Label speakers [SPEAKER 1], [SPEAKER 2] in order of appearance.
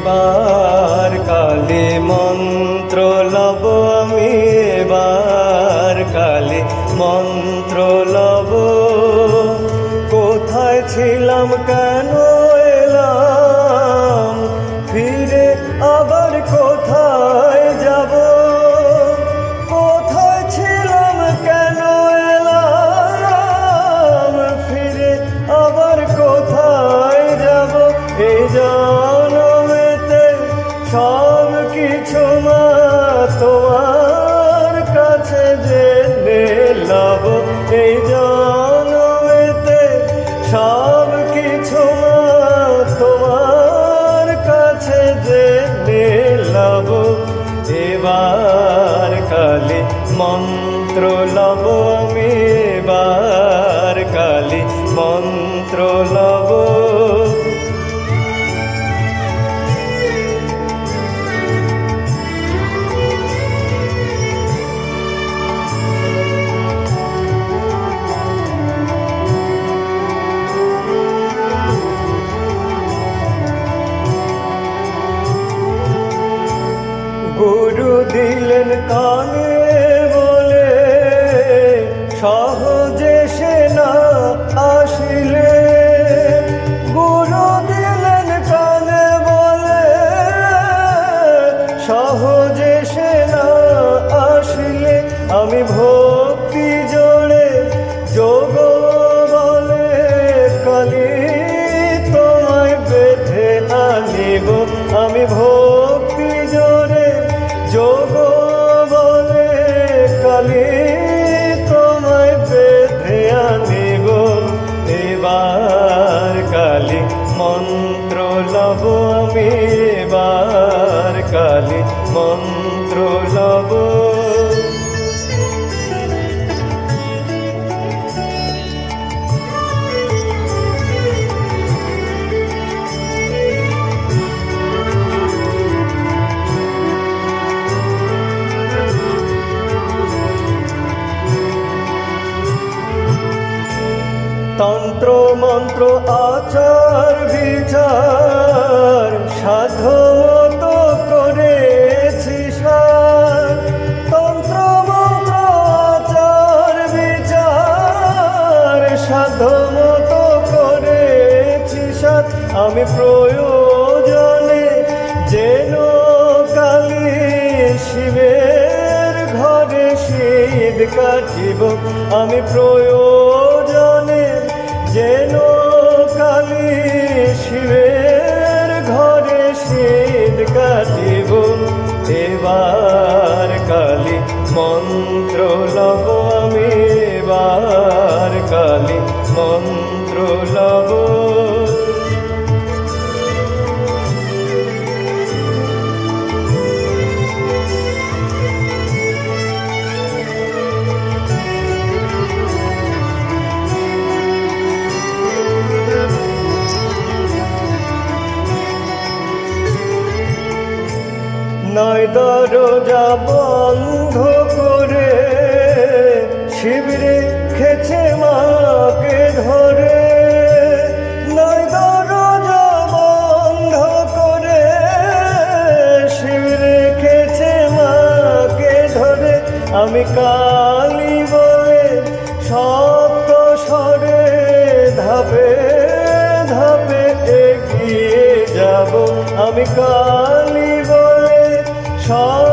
[SPEAKER 1] এবার কালে মন্ত্র লব আমি এবার কালে মন্ত্র লব। কোথায় ছিলাম কেন এই আমি ভক্তি জোড়ে যোগ বলে কালী তোমায় বেঁধে আনিব। আমি ভক্তি জোরে যোগ বলে কালী তোমায় বেঁধে আনিব। এবার কালী মন্ত্র লব আমি, এবার কালী মন্ত্র লব। তন্ত্র, মন্ত্র, আচার, বিচার সাধ করেছি তন্ত্র, মন্ত্র, আচার, বিচার করেছি আমি প্রয়োজনে যেন কালী শিবের ঘরে শীত কাটিব। আমি প্রয়োজনে কাটিব এবার কালি মন্ত্র লব আমি এবার কালি মন্ত্র লব। নয় দরজা বন্ধ করে শিবিরে খেছে মাকে ধরে। নয় দরজা বন্ধ করে শিবিরে খেছে মাকে ধরে। আমি কালী বলে সপ্ত স্বরে ধাপে ধাপে এগিয়ে যাব। আমি কা Oh.